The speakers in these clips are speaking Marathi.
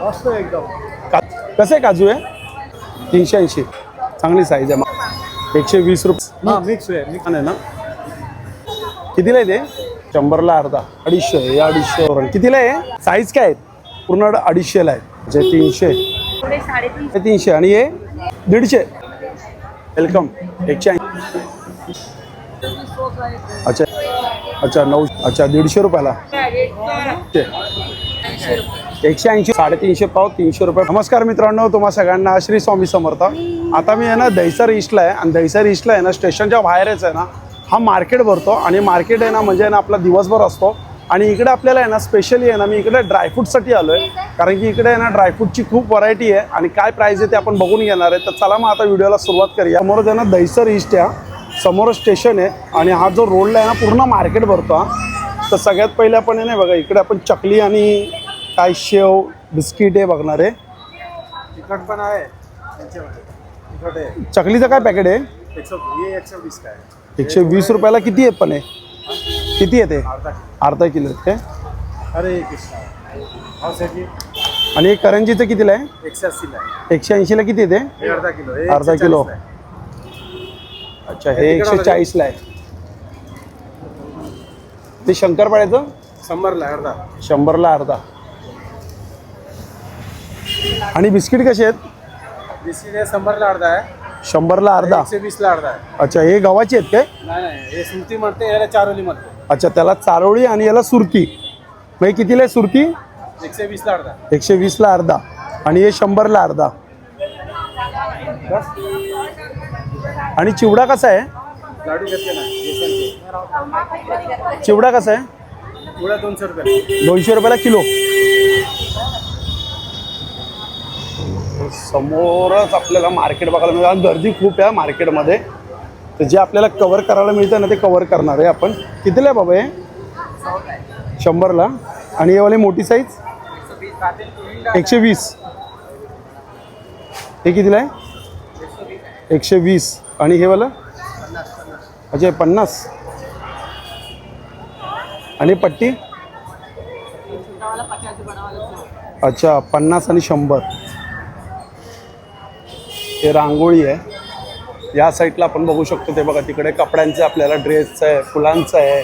मस्त एकदम. का कसं आहे काजू आहे तीनशे ऐंशी. चांगली साईज आहे. मग एकशे वीस रुपये हा मिक्स आहे मिक्स छान आहे ना? कितीला आहे ते? शंभरला अर्धा. अडीचशे हे अडीचशे वरून कितीला आहे? साईज काय आहेत? पूर्ण अडीचशेला आहे म्हणजे तीनशे. तीनशे. आणि हे? दीडशे. वेलकम एकशे ऐंशी. अच्छा. अच्छा नऊ अच्छा दीडशे रुपयाला. ते. एकशे ऐंशी साडेतीनशे पाव तीनशे रुपये नमस्कार मित्रांनो तुम्हा सगळ्यांना श्री स्वामी समर्थ आता मी आहे ना दहिसर ईस्टला आहे आणि दहिसर ईस्टला आहे ना स्टेशनच्या बाहेरच आहे ना हा मार्केट भरतो आणि मार्केट आहे ना म्हणजे आहे ना आपला दिवसभर असतो आणि इकडे आपल्याला आहे ना स्पेशली आहे ना मी इकडे ड्रायफ्रूटसाठी आलो आहे कारण की इकडे आहे ना ड्रायफ्रूटची खूप व्हरायटी आहे आणि काय प्राईस आहे ते आपण बघून घेणार आहे तर चला मग आता व्हिडिओला सुरुवात करूया समोर आहे ना दहिसर ईस्ट आहे समोर स्टेशन आहे आणि हा जो रोडला आहे ना पूर्ण मार्केट भरतो हा तर सगळ्यात पहिले आपण आहे ना बघा इकडे आपण चकली आणि काय शेव बिस्किट आहे बघणार आहे. तिखट पण आहे. त्यांच्यामध्ये. तिखट आहे. चकलीचं काय पॅकेट आहे? एकशे हे वीस काय? एकशे वीस रुपयाला किती आहेत पण आहे? किती आहे ते? अर्धा किलो. आहे ते? अरे आणि करंजीचं कितीला आहे? एकशे आहे. ऐंशीला किती येते हे अर्धा किलो हे अर्धा 140 किलो. ला आहे. अच्छा हे एकशे चाळीसला आहे. ते शंकरपाड्याचं शंभरला आहे अर्धा. शंभरला अर्धा. आणि बिस्किट कसे आहेत? बिस्किट हे शंभरला अर्धा आहे. शंभरला अर्धा? एकशे वीसला अर्धा आहे. अच्छा हे गव्हाचे आहेत काय? नाही नाही हे सुरती म्हणते याला चारोली म्हणते. अच्छा त्याला चारोळी आणि याला सुरती. हे कितीला आहे सुरती? एकशे वीसला अर्धा. एकशे वीसला अर्धा. आणि हे शंभरला अर्धा. आणि चिवडा कसा आहे? लाडू घेतले ना बेसनचे चिवडा कसा आहे? पुढे दोनशे रुपये दोनशे रुपयाला किलो. समोरच आपल्याला मार्केट बघायला मिळतं. आणि गर्दी खूप आहे मार्केटमध्ये तर जे आपल्याला कवर करायला मिळतं ना ते कवर करणार आहे आपण. कितीला आहे बाबा हे? शंभरला. आणि हे वाली मोठी साईज एकशे वीस. हे कितीला आहे? एकशे वीस. आणि हे वाला? अच्छा पन्नास. आणि पट्टी? अच्छा पन्नास आणि शंभर. हे रांगोळी आहे. या साईडला आपण बघू शकतो ते बघा तिकडे कपड्यांचे आपल्याला ड्रेसचं आहे फुलांचं आहे.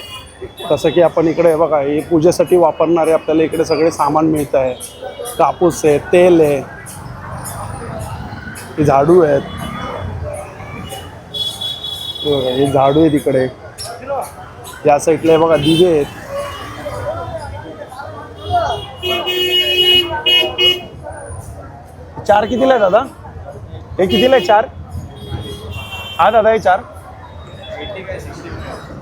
तसं की आपण इकडे बघा हे पूजेसाठी वापरणारे आपल्याला इकडे सगळे सामान मिळत आहे. कापूस आहे तेल आहे हे झाडू आहेत. हे झाडू आहे तिकडे या साईडला हे बघा दिवे आहेत. चार कितीला आहे दादा? हे कितीला आहे चार? हा दादा हे चार.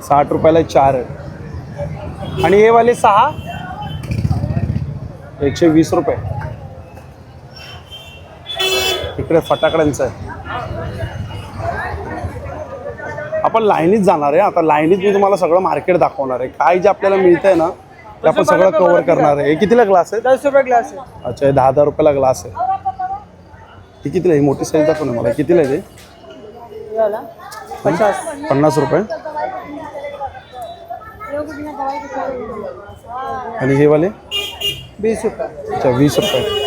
साठ रुपयाला चार आहे. आणि हे वाले सहा? एकशे वीस रुपये. इकडे फटाकड्यांचं आहे. आपण लाईनीत जाणार आहे आता लाईनीत मी तुम्हाला सगळं मार्केट दाखवणार आहे. काय जे आपल्याला मिळतंय ना ते आपण सगळं कव्हर करणार आहे. हे कितीला ग्लास आहे? रुपये ग्लास आहे. अच्छा हे दहा दहा रुपयाला ग्लास आहे. ही कितीला आहे ही मोठी साईज दाखव ना मला. कितीला आहे ते? पचास पन्नास रुपये. आणि हे वाले? बीस रुपये. अच्छा वीस रुपये.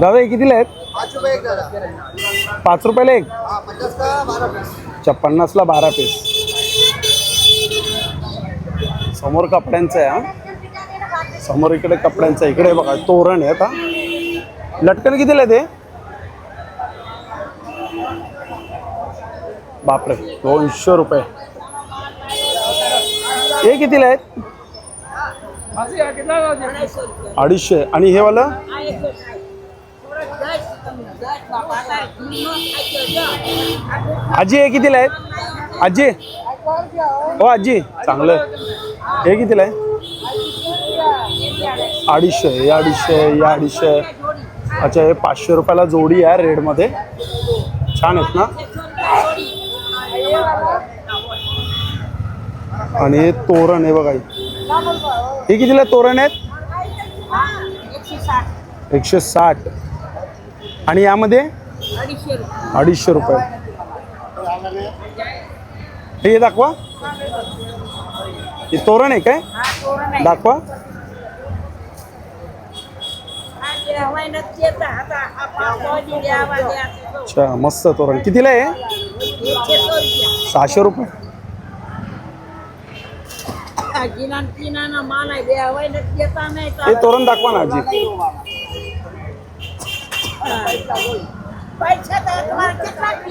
दादा हे कितीला आहेत? पाच रुपयाला एक. अच्छा पन्नासला बारा पीस समोर कपड्यांचं आहे हा. समोर इकडे कपड्यांचं आहे. इकडे बघा तोरण आहे आता. लटकन कितीला आहे ते बापरे दोनशे रुपये. हे कितीला आहेत? अडीचशे. आणि हे वाला? आजी हे कितीला आहेत? आजी. हो आजी. चांगलं. हे कितीला आहे? अडीचशे हे अडीचशे हे अडीचशे. अच्छा हे पाचशे रुपयाला जोडी आहे रेडमध्ये. छान आहेत ना? आणि हे तोरण आहे बघा. हे कितीला तोरण आहेत? एकशे साठ. आणि यामध्ये? अडीचशे रुपये. ये दाखवा। तोरण है? हाँ, काय दाखवा। अच्छा मस्त तोरण. कि आहे? सहाशे रुपये. हे तोरण दाखवा ना जी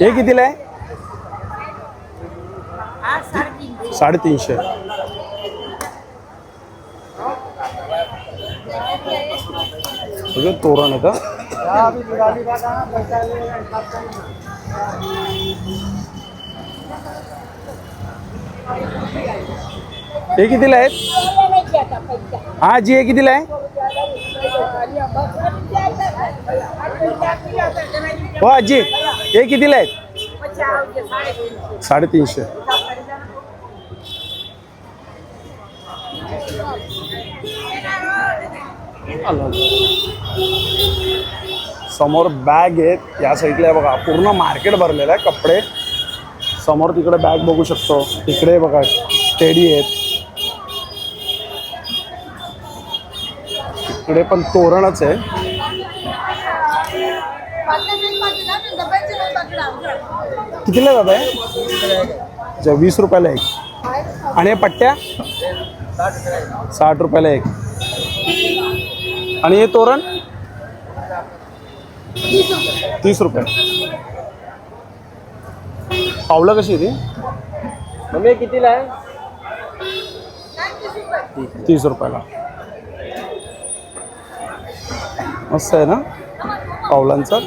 हे कितीला आहे? साडेतीनशे. साडेतीनशे तोरण आहे का? हे कितीला आहेत? हा जी हे कितीला आहे? हो आजी हे कितीला आहेत? साडेतीनशे. समोर बॅग आहेत. या साईडला बघा पूर्ण मार्केट भरलेलं आहे कपडे. समोर तिकडे बॅग बघू शकतो. तिकडे बघा टेडी आहेत. तिकडे पण तोरणच आहे. कितीला दादा आहे अच्छा वीस रुपयाला एक. आणि हे पट्ट्या? साठ रुपयाला एक. आणि हे तोरण? तीस रुपये. पावलं कशी आहे ती? मम्मी कितीला आहे? तीस रुपयाला. मस्त आहे ना? पावलांचं.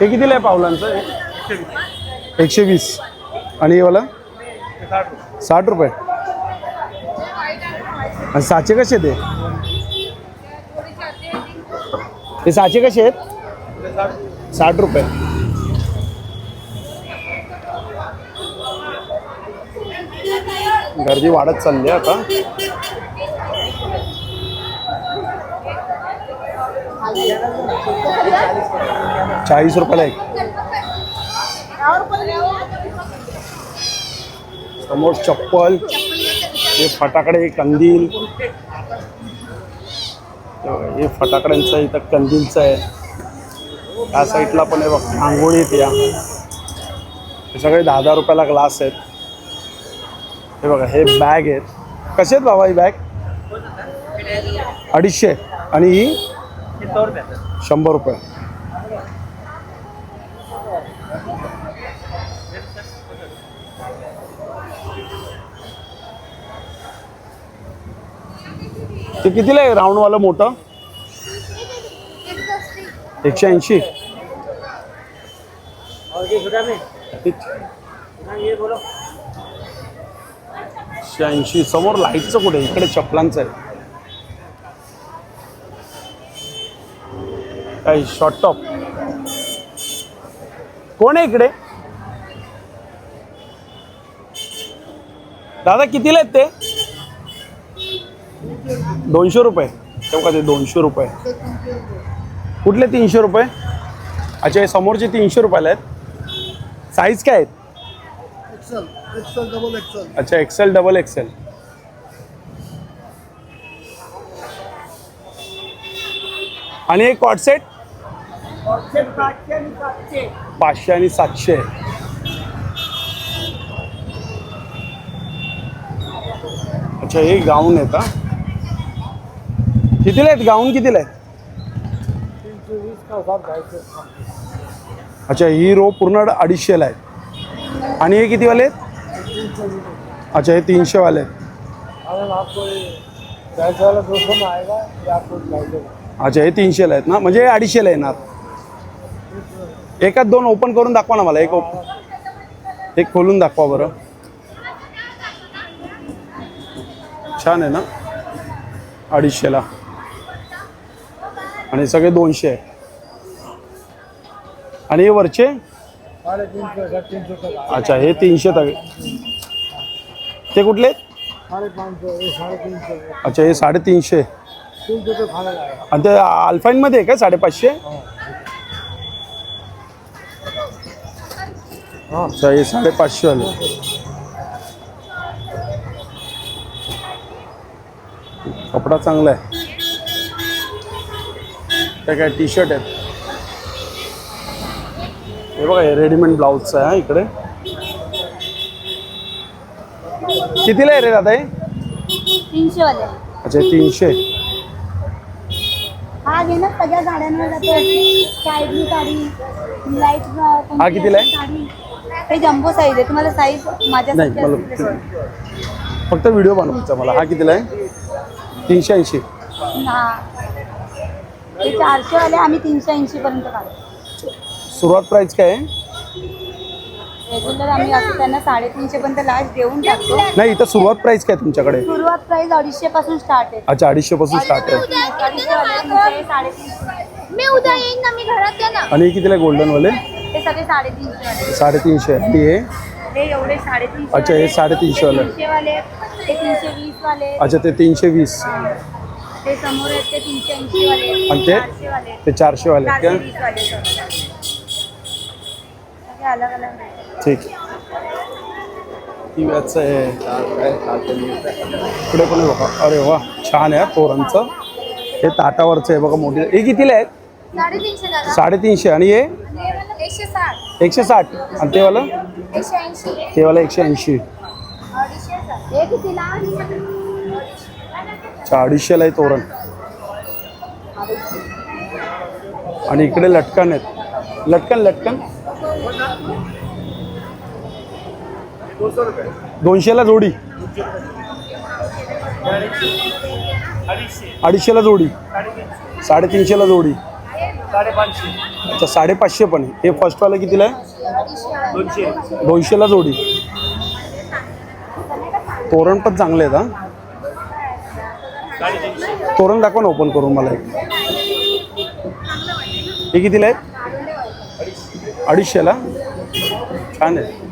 हे कितीला आहे पावलांचं? हे? एकशे वीस. आणि वाला? साठ रुपये. आणि साचे कसे ते हे साचे कसे आहेत? साठ रुपये. गर्दी वाढत चालली आहे आता. चाळीस रुपयाला एक. समोर चप्पल हे फटाकडे कंदील. हे फटाकड्यांचं इथं कंदीलचं आहे. त्या साईडला पण आहे बघ आंघोळी आहेत या. हे सगळे दहा दहा रुपयाला ग्लास आहेत. हे बघा हे बॅग आहेत. कसे आहेत बाबा ही बॅग अडीचशे. आणि ही? शंभर रुपये. ते कितीला आहे राऊंडवालं मोठं? एकशे ऐंशी. एकशे ऐंशी. समोर लाईटचं कुठे? इकडे चपलांचं आहे. काय शॉर्ट टॉप कोण आहे इकडे? दादा कितीला आहेत ते? दोनशे रुपये. तेव्हा ते दोनशे रुपये? कुठले तीनशे रुपये? अच्छा हे समोरचे तीनशे रुपयाला आहेत. साईज काय आहेत? एक्सल एक्सल डबल एक्सल अच्छा एक्सेल डबल एक्सेल आणि एक कॉट सेट पाचशे आणि सातशे. अच्छा हे गाऊन आहेत का कितीला आहेत? गाऊन कितीला आहेत अच्छा ही रो पूर्ण अडीचशेला आहेत. आणि हे कितीवाले आहेत? अच्छा हे तीनशेवाले आहेत. अच्छा हे तीनशेला आहेत ना? म्हणजे अडीचशेला येणार. एकात दोन ओपन करून दाखवा ना मला एक ओपन एक खोलून दाखवा बरं. छान आहे ना? अडीचशेला. आणि सगळे दोनशे आहे. आणि हे वरचे? अच्छा हे तीनशे तवे ते कुठले? अच्छा हे साडेतीनशे. आणि ते अल्फाईनमध्ये आहे का साडेपाचशे? अच्छा हे साडेपाचशे आले कपडा चांगला आहे. ते काय टी शर्ट आहेत. हे बघा हे रेडीमेड ब्लाऊजचं आहे हा इकडे. कितीला आहे रे दादा हे? तीनशे वाले अच्छा हे तीनशे. हा घे ना सगळ्या साड्यांवर जातो. साईडनी साडी लाइट हा कितीला आहे? हे जम्बो साईज आहे. तुम्हाला साईज माझ्या नाही मला फक्त व्हिडिओ बनवायचा मला. हा कितीला आहे? तीनशे ऐंशी. हा. हे चारशे वाले आम्ही तीनशे ऐंशी पर्यंत काढतो सुरुवात प्राईस काय आहे? रेग्युलर आम्ही असं त्यांना साडेतीनशे पर्यंत लास्ट देऊन टाकतो. नाही इथं सुरुवात प्राईस काय तुमच्याकडे? सुरुवात प्राइस अडीचशे पासून स्टार्ट आहे. अच्छा अडीचशे पासून स्टार्ट आहे. अडीचशे वाले तुमचे साडेतीनशे मी उद्या येईन ना मी घरात आहे ना. आणि हे कितीला गोल्डन वाले? हे सगळे साडेतीनशे वाले. साडेतीनशे. आणि हे? हे एवढे साडेतीनशे अच्छा, हे वाले, साडेतीनशे वाले. तीनशे वाले तीनशे वीस वाले. अच्छा ते तीनशे वीस. ते समोर आहेत ते तीनशे ऐंशी वाले आणि ते? चारशे वाले ते चारशे वाले आहेत चारशे का वाले. सगळे अलग अलग आहेत. ठीक. ही आहे. इकडे पण आहे बघा. अरे वा छान आहे हा तोरणचं. हे ताटावरचं आहे बघा मोठी. हे कितीला आहेत? साडेतीनशे दादा. साडेतीनशे. आणि हे? एकशे साठ. एकशे साठ. आणि ते वाला? एकशे ऐंशी. ते वाला एकशे ऐंशी. अडीचशे हे कितीला? अच्छा अडीचशेला आहे तोरण. आणि इकडे लटकन आहेत. लटकन लटकन. दोनशेला जोडी. अडीचशेला जोडी. साडेतीनशेला जोडी. अच्छा साडेपाचशे पण आहे. हे फर्स्टवाला कितीला आहे? दोनशेला जोडी. तोरण पण चांगले आहेत हा. तोरण दाखवा ना ओपन करून मला एक हे कितीला आहे अडीचशेला छान आहे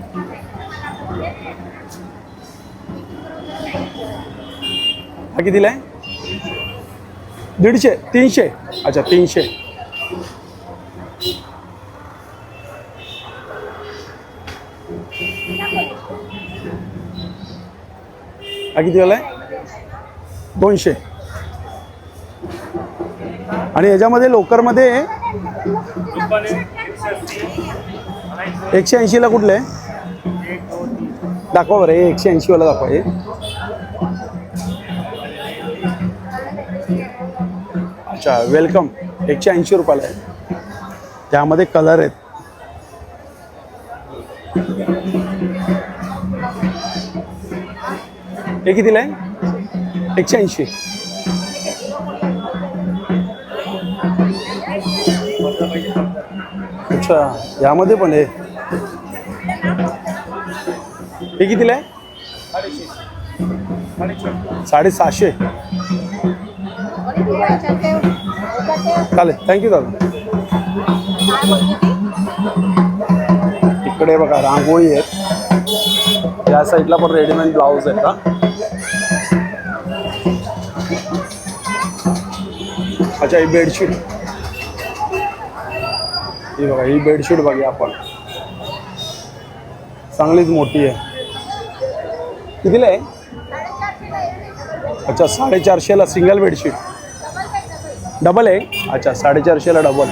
हा कितीला आहे दीडशे तीनशे अच्छा तीनशे हा कितीवाला आहे दोनशे आणि याच्यामध्ये लोकरमध्ये एकशे ऐंशीला कुठले? दाखवा बरं हे एकशे ऐंशीवाला दाखवा हे. अच्छा वेलकम एकशे ऐंशी रुपयाला आहे. त्यामध्ये कलर आहेत. हे कितीला आहे? एकशे ऐंशी. अच्छा यामध्ये पण आहे. हे कितीला आहे? साडेसहाशे. चालेल थँक्यू दादा. इकडे बघा रांगोळी आहेत. या साईडला पण रेडीमेड ब्लाऊज आहेत का अच्छा ही बेडशीट ही बघा ही बेडशीट बघूया आपण. चांगलीच मोठी आहे. कितीला आहे? अच्छा साडेचारशेला सिंगल बेडशीट डबल आहे? अच्छा साडेचारशेला डबल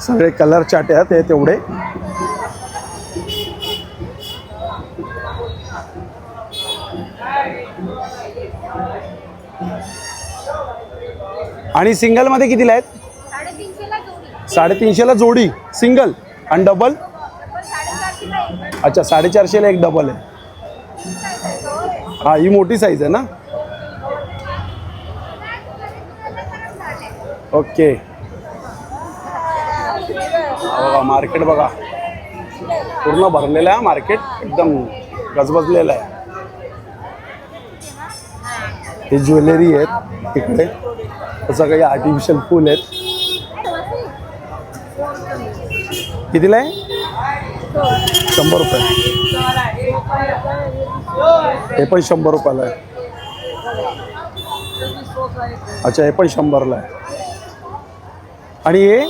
सगळे कलर चाटे आहेत हे तेवढे. आणि सिंगलमध्ये कितीला आहेत? साडेतीनशेला जोडी सिंगल आणि डबल अच्छा साडेचारशेला एक डबल आहे. हा ही मोठी साईज आहे ना? ओके. बघा मार्केट बघा. पूर्ण भरलेलं आहे मार्केट एकदम गजबजलेलं आहे. हे ज्वेलरी आहेत तिकडे तसं काही आर्टिफिशियल फूल आहेत. कितीला आहे? शंभर रुपये. हे पण शंभर रुपयाला आहे. अच्छा हे पण शंभरला आहे. आणि हे?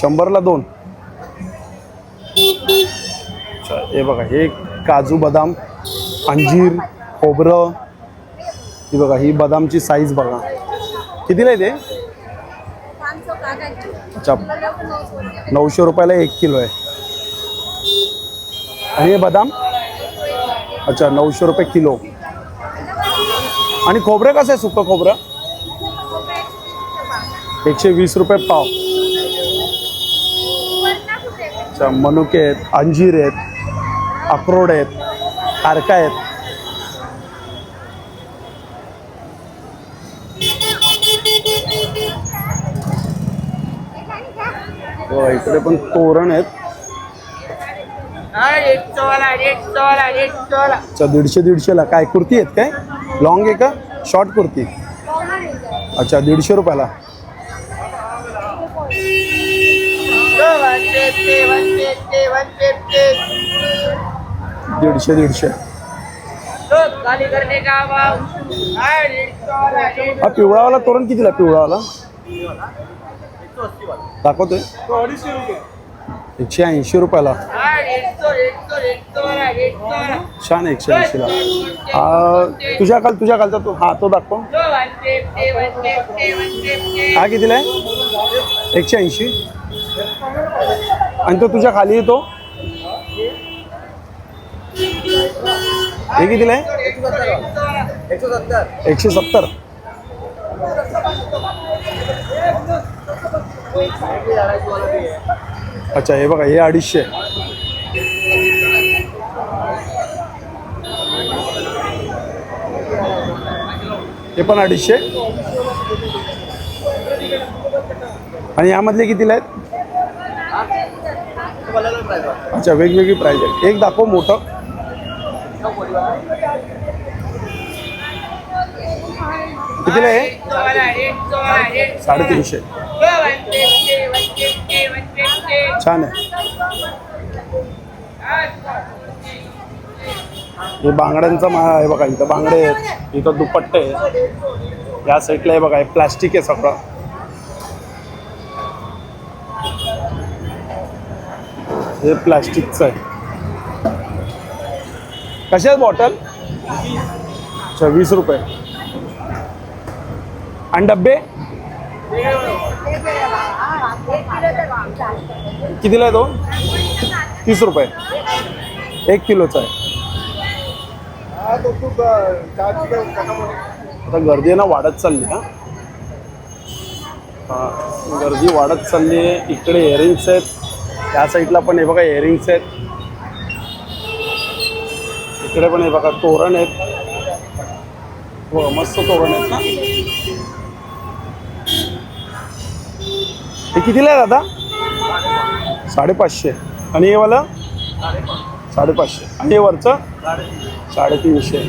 शंभरला दोन. अच्छा हे बघा हे काजू बदाम अंजीर खोबरं. ही बघा ही बदामची साईज बघा. कितीला आहे ते? अच्छा नऊशे रुपयाला एक किलो आहे. आणि हे बदाम? अच्छा नऊशे रुपये किलो. आणि खोबरं कसं आहे सुकं खोबरं? एकशे वीस रुपये पाव. अच्छा मनुके आहेत अंजीर आहेत अक्रोड आहेत कारका आहेत हो, इकडे पण तोरण आहेत. अच्छा दीडशे दीडशेला. काय कुर्ती आहेत काय? लॉंग आहे का? शॉर्ट कुर्ती? अच्छा दीडशे रुपयाला. दीडशे दीडशे. हा पिवळावाला तोरण कितीला पिवळावाला? दाखवतोय? एकशे ऐंशी रुपयाला. छान एकशे ऐंशीला तुझ्या काल तुझ्या कालचा तो हा तो दाखव. हा कितीला आहे? एकशे ऐंशी. आणि तो तुझ्या खाली येतो? हे कितीला आहे? एकशे सत्तर. अच्छा हे बघा हे अडीचशे. हे पण अडीचशे. आणि यामधले कितीला आहेत? अच्छा वेगवेगळी प्राईज आहेत. एक दाखव मोठं. कितीला आहे? साडेतीनशे. छान आहे. हे बांगड्यांचा माळा आहे बघा इथं बांगडे आहेत इथं दुपट्टे आहेत. या साईडला आहे बघा हे प्लॅस्टिक आहे सगळं. हे प्लॅस्टिकच आहे. कशा आहेत बॉटल अच्छा वीस रुपये. आणि डब्बे? कितीला आहे तो? तीस रुपये. एक किलोचा आहे. आता गर्दी आहे ना वाढत चालली हा. हा गर्दी वाढत चालली आहे. इकडे इयरिंग्स आहेत. त्या साईडला पण हे बघा इयरिंग्स आहेत. इकडे पण हे बघा तोरण आहेत. हो मस्त तोरण आहेत ना. हे कितीला आहे दादा? साडेपाचशे. आणि हे वाला? साडेपाचशे. आणि हे वरचं? साडेतीनशे.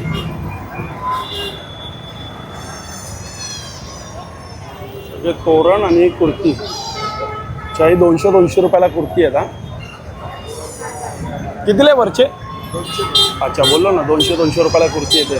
म्हणजे तोरण आणि कुर्ती. चाही दोनशे दोनशे रुपयाला कुर्ती आहेत हा. कितीला आहे वरचे? अच्छा बोललो ना दोनशे दोनशे रुपयाला कुर्ती येते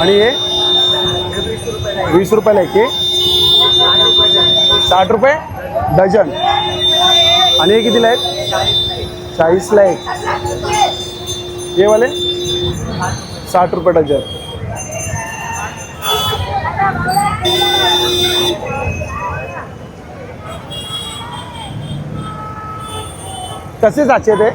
आणि हे वीस रुपयाला एक साठ रुपये डझन. आणि हे कितीला आहेत? चाळीसला एक. हे वाले? साठ रुपये डझन. कसे साचे ते?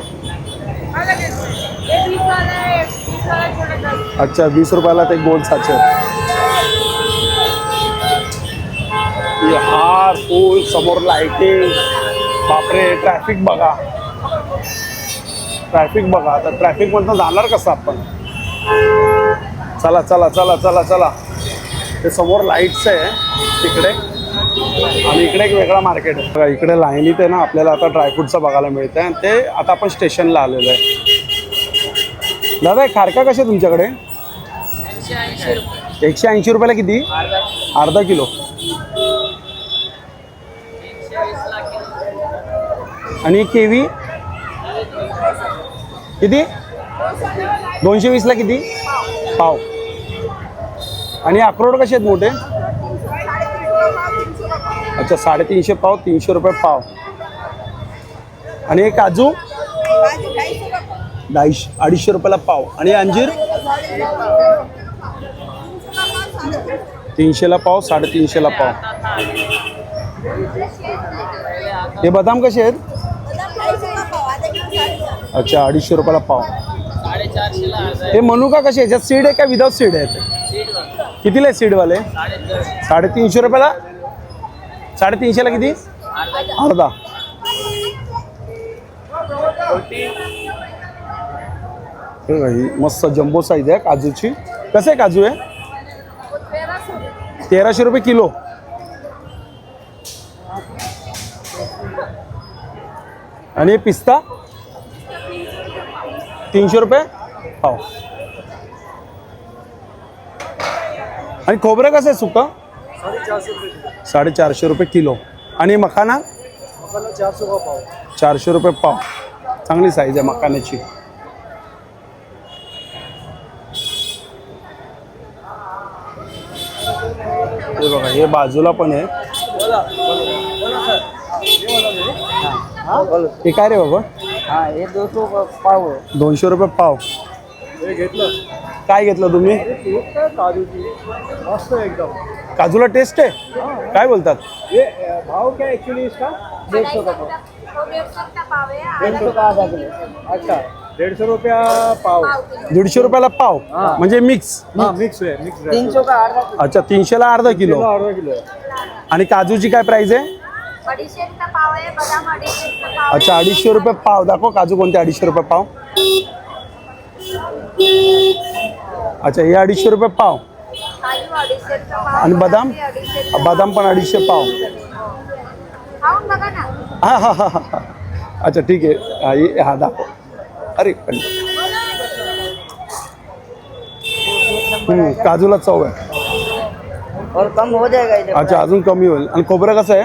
अच्छा वीस रुपयाला ते गोल साचे. हार फूल समोर लाइटिंग बापरे ट्रॅफिक बघा. ट्रॅफिक बघा. आता ट्रॅफिक मधनं जाणार कसं आपण? चला चला चला चला चला. ते समोर लाईट्स आहे. तिकडे. आणि इकडे एक वेगळा मार्केट आहे. बघा इकडे लाईनीत आहे ना आपल्याला आता ड्रायफ्रूटचं बघायला मिळतं आहे आणि ते आता आपण स्टेशनला आलेलो आहे. दादा खारका कसे तुमच्याकडे? एकशे ऐंशी रुपयाला किती? अर्धा किलो. आणि केवी? किती? दोनशे वीसला किती? पाव. आणि अक्रोड कसे आहेत मोठे? अच्छा साडेतीनशे पाव तीनशे रुपये पाव. आणि काजू? डाईश अडीचशे रुपयाला पाव. आणि अंजीर? तीनशेला पाव साडेतीनशेला पाव. हे बदाम कसे आहेत? अच्छा अडीचशे रुपयाला पाव. हे मनुका कसे याच्यात सीड आहे का विदाउट सीड आहे कितीला आहे सीडवाले साडेतीनशे रुपयाला? साडेतीनशेला किती? अर्धा. ही मस्त जम्बो साईज आहे काजूची. कसं आहे काजू आहे तेराशे रुपये किलो. आणि हे पिस्ता? तीनशे रुपये? पाव आणि खोबरं कसं आहे सुका साडेचारशे रुपये किलो. आणि मखाना? चारशे रुपये पाव. चारशे रुपये पाव. चांगली साईज आहे मकानाची हे बघा हे बाजूला पण आहे. हे काय रे बाबा? हा हे दोनशे पाव. दोनशे रुपये पाव. हे घेतलं काय घेतलं तुम्ही? काय काजूची मस्त एकदम काजूला टेस्ट आहे? काय बोलतात? भाव क्या एक्चुअली इसका? डेढ़ सौ का पाव. डेढ़ सौ का आधा किलो अच्छा. डेढ़ सौ रुपया पाव. दीडशे रुपयाला पाव. हा. म्हणजे मिक्स हाँ मिक्स है मिक्स तीन सौ का अर्धा अच्छा तीनशेला अर्धा किलो. अर्धा किलो आणि काजूची काय प्राइस आहे? अडीचशेचा पाव आहे बदाम अडीचशेचा पाव आहे. अच्छा अडीचशे रुपये पाव. दाखव काजू कोणते अडीचशे रुपये पाव. अच्छा हे अडीचशे रुपये पाव. काजू अडीचशेचा पाव आणि बदाम? बदाम पण अडीचशे पाव. खाऊन बघा ना. हा हा हा हा. अच्छा ठीक आहे. हा हे- हा दाखव. अरे काजूला चव आहे. और कम हो जाएगा इधर। अच्छा अजून कमी होईल. आणि खोबरं कसं आहे?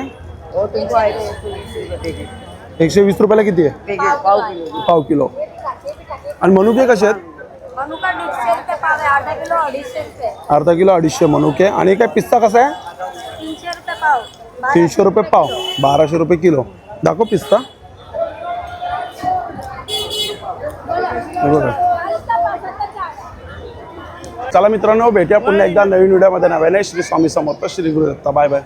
और तुमको आएगा एक सौ बीस रुपये पैकेट एकशे वीस रुपयाला किती आहे? पैकेट पाव किलो. पाव किलो. आणि मनुके कसे आहेत? मनुका दीडशे रुपये पाव आहे अर्धा किलो अडीचशे रुपये. अर्धा किलो अडीचशे मनुके. आणि काय पिस्ता कसा आहे? तीनशे रुपये पाव. बारा तीनशे रुपये पाव. बाराशे रुपये किलो. दाखव पिस्ता. बघा. चला मित्रांनो भेटूया पुन्हा एकदा नवीन व्हिडिओमध्ये. नव्याने श्री स्वामी समर्थ श्री गुरुदत्ता. Bye bye.